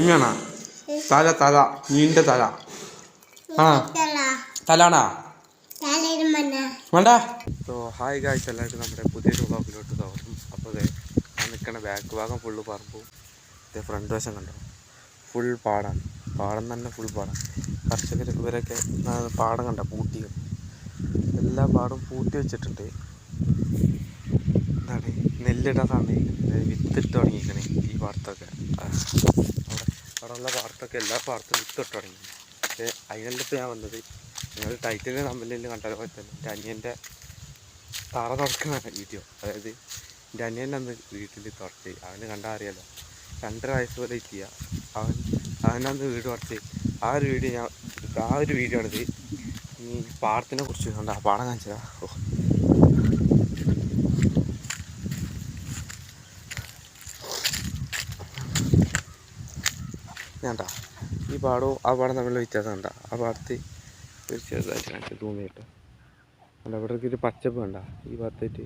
ഇങ്ങനാ തല തല നീണ്ട തല. ആ. തലാണാ? വേണ്ട. സോ ഹായ് ഗായ്സ് എല്ലാവർക്കും നമ്മുടെ പുതിയൊരു വ്ളോഗിലോട്ട് തോന്നും അപ്പോൾ അതെ ആ നിൽക്കണ ബാക്ക് ഭാഗം ഫുള്ള് പറമ്പും. ഇതേ ഫ്രണ്ട് വശം കണ്ടോ? ഫുൾ പാടാണ്. പാടം തന്നെ ഫുൾ പാടാണ്. കർഷകർ ഇവരൊക്കെ പാടം കണ്ട? പൂട്ടി. എല്ലാ പാടും പൂട്ടി വെച്ചിട്ടുണ്ട്. എന്താണ് നെല്ലിടാതാണ് വിത്തിട്ട് തുടങ്ങിയിരിക്കണേ ഈ പാടത്തൊക്കെ. അവിടെ. അവിടെ പാർട്ടൊക്കെ എല്ലാ പാടത്തും വിത്തൊട്ട് തുടങ്ങി പക്ഷേ അതിനടുത്ത് ഞാൻ വന്നത് നിങ്ങൾ ടൈറ്റിന്റെ നമ്പറിൽ കണ്ടാൽ പോലെ തന്നെ എന്റെ അനിയന്റെ തറ തുറക്കുന്ന വീഡിയോ അതായത് എന്റെ അനിയൻ അന്ന് വീട്ടിൽ തുറച്ച് അവന് കണ്ടാൽ അറിയാലോ രണ്ടര വയസ്സ് പോലെ എത്തിയ. അവൻ അവനന്ന് വീട് തുറച്ച് ആ ഒരു വീഡിയോ ഞാൻ ആ ഒരു വീഡിയോ ആണിത്. ഈ പാടത്തിനെ കുറിച്ച് കണ്ട പാടം കാണിച്ചതാ. ഓ ഞാണ്ടാ ഈ പാടവും ആ പാടം തമ്മിലുള്ള വ്യത്യാസം കണ്ട ആ പാടത്ത് ഒരു ചെറുതായിട്ട് കാണിച്ചു തൂങ്ങിയിട്ട്. അല്ല ഇവിടെ ഒരു പച്ചപ്പ് കണ്ട? ഈ പാടത്തേറ്റ്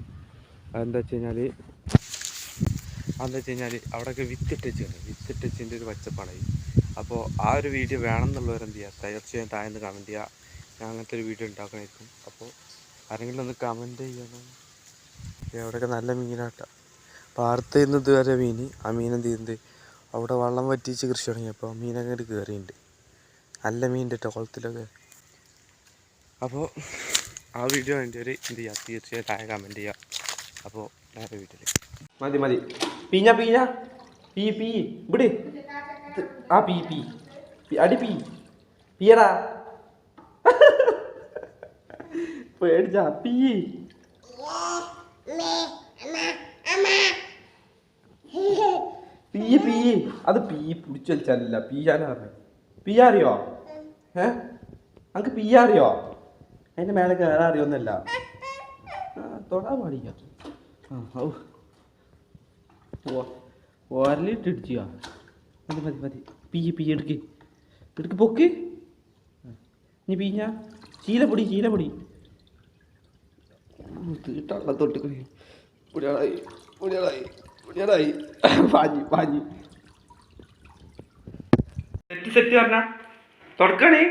അതെന്താ വെച്ച് കഴിഞ്ഞാൽ അതെന്താ വെച്ച് കഴിഞ്ഞാൽ അവിടെയൊക്കെ വിത്തിട്ട് വെച്ചാണ് വിത്തിട്ട് വെച്ചതിന്റെ ഒരു പച്ചപ്പാണ് ഈ. അപ്പോൾ ആ ഒരു വീഡിയോ വേണം എന്നുള്ളവർ എന്ത് ചെയ്യുക? തീർച്ചയായും താഴ്ന്ന് കമന്റ് ചെയ്യുക. ഞാൻ അങ്ങനത്തെ ഒരു വീഡിയോ ഉണ്ടാക്കണമായിരിക്കും. അപ്പോൾ ആരെങ്കിലും ഒന്ന് കമന്റ് ചെയ്യണം. അവിടെയൊക്കെ നല്ല മീനാട്ട. പാടത്ത് ഇതുവരെ മീൻ ആ മീൻ എന്ത് ചെയ്യുന്നത്? അവിടെ വള്ളം വറ്റിച്ച് കൃഷി തുടങ്ങിയപ്പോൾ മീനൊക്കെ ഇങ്ങോട്ട് കയറിയിട്ടുണ്ട് നല്ല മീനിന്റെ ടോളത്തിലൊക്കെ അപ്പോൾ ആ വീഡിയോ എന്റെ ഒരു എന്ത് ചെയ്യുക തീർച്ചയായും താഴെ കമന്റ് ചെയ്യുക അപ്പോൾ നേരെ വീട്ടിൽ മതി മതി. പീഞ്ഞ പീഞ്ഞ. പീ പീ. ഇവിടെ ആ പീ പീ. പീ, അടി പീ. പീയടാ. പേടിച്ചാ പീ. പീ പീ. അത് പീ പിടിച്ചു വലിച്ചാലല്ല. പീയാനാ പറഞ്ഞു? പീയാ അറിയോ? ഏ? അനക്ക് പീ അറിയോ? അതിന്റെ മേലെ കയറാൻ അറിയൊന്നല്ല തൊടാൻ പാടില്ല. ആ ഔ. ഓരലിട്ട് ഇടിച്ചാ മതി മതി മതി. പീ പീ എടുക്ക്. എടുക്ക് പൊക്ക്. നീ പീഞ്ഞ. ചീലപ്പൊടി ചീലപ്പൊടി. തീട്ടാളെ തൊട്ട് കുടിയാളായി പുടിയാളായി. പുടിയാളായി പാഞ്ഞി പാഞ്ഞി സെറ്റ് സെറ്റ് പറഞ്ഞ. തുറക്കണേ.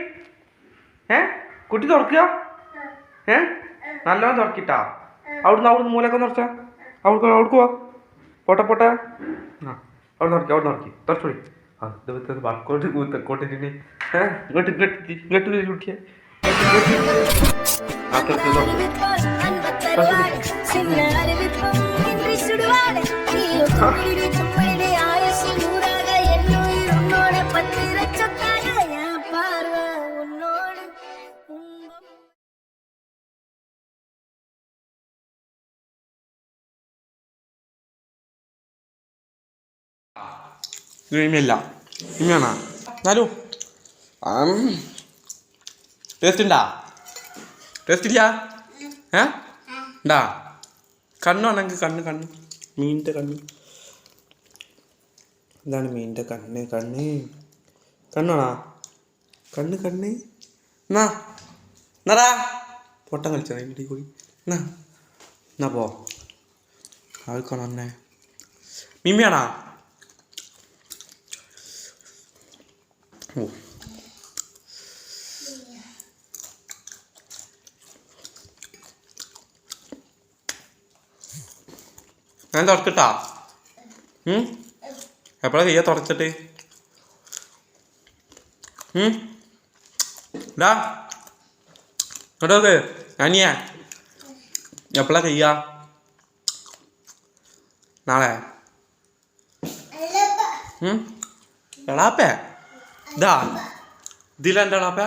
ഏ? കുട്ടി തുറക്കുക? ഏ? നല്ലോണം തുറക്കിട്ടാ. അവിടുന്ന് അവിടുന്ന് മൂലൊക്കെ തുറച്ച. അവിടെ അവിടേക്ക് പോവാ പോട്ടെ പോട്ടെ. ആ അവിടെ തുറക്കി അവിടെ തുറക്കി. തുറച്ചോളി ആ ഇത് വർക്കൗട്ട് തെക്കോട്ടിന് ഏ? ഇങ്ങോട്ട് ഇങ്ങോട്ട് ഇ- ഇങ്ങോട്ട് വരൂ കുട്ടിയെ ഇങ്ങോട്ട് ഇങ്ങോട്ട്. ആ തുറക്ക് തുറക്ക് ഇല്ല ഇമ്മയാണോ എന്നാലും ടേസ്റ്റ് ഉണ്ടാ ടേസ്റ്റ് ഇല്ല ഏ? ഉണ്ടാ കണ്ണാണെങ്കിൽ കണ്ണ് കണ്ണ്. മീനിന്റെ കണ്ണ്. എന്താണ് മീനിന്റെ കണ്ണ് കണ്ണ്. കണ്ണാണാ? കണ്ണ് കണ്ണ്. എന്നാ എന്നാടാ? പൊട്ടം കളിച്ചത് ഇടി കൂടി. എന്നാ എന്നാ പോ. ആൾക്കാണോ എന്നെ ഓ. ഞാൻ തുറക്കട്ടാ. എപ്പോഴാ കയ്യ തുറച്ചിട്ട്? ഡാ ഇങ്ങോട്ടോക്ക് അനിയ. എപ്പോഴാ കയ്യ നാളെ? എളാപ്പേ? ഇതാ. ഇതിലെന്താ എളാപ്പ?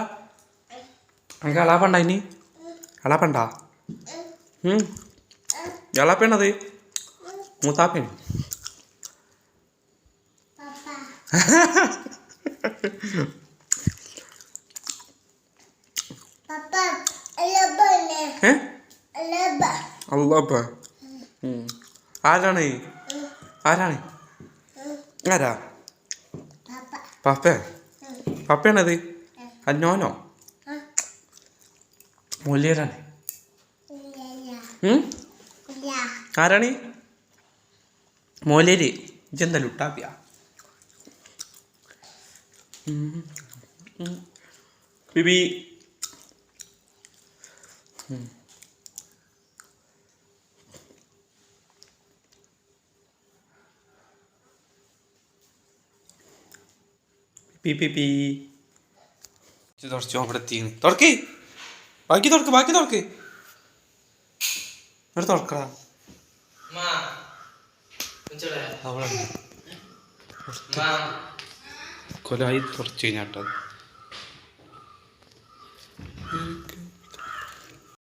എനിക്ക് എളാപ്പണ്ട ഇനി? എളാപ്പണ്ട എളാപ്പയാണത്? മൂത്താപ്പയാണ് അള്ളാപ്പ. ആരാണ് ആരാണ്? ആരാ? പപ്പ? പപ്പയാണത്? അന്നോനോ മൊല്ലിയരാണ് ആരാണ് മോലേര് ഇജെന്താ ലുട്ടാപ്പിയ ബിബി. തുടച്ചു അവിടെ എത്തിയാണ് തുറക്ക് ബാക്കി തുറക്ക് ബാക്കി തുറക്ക് ഇവിടെ തുറക്കടാ. കൊലായി തുറച്ചു കഴിഞ്ഞാട്ടത്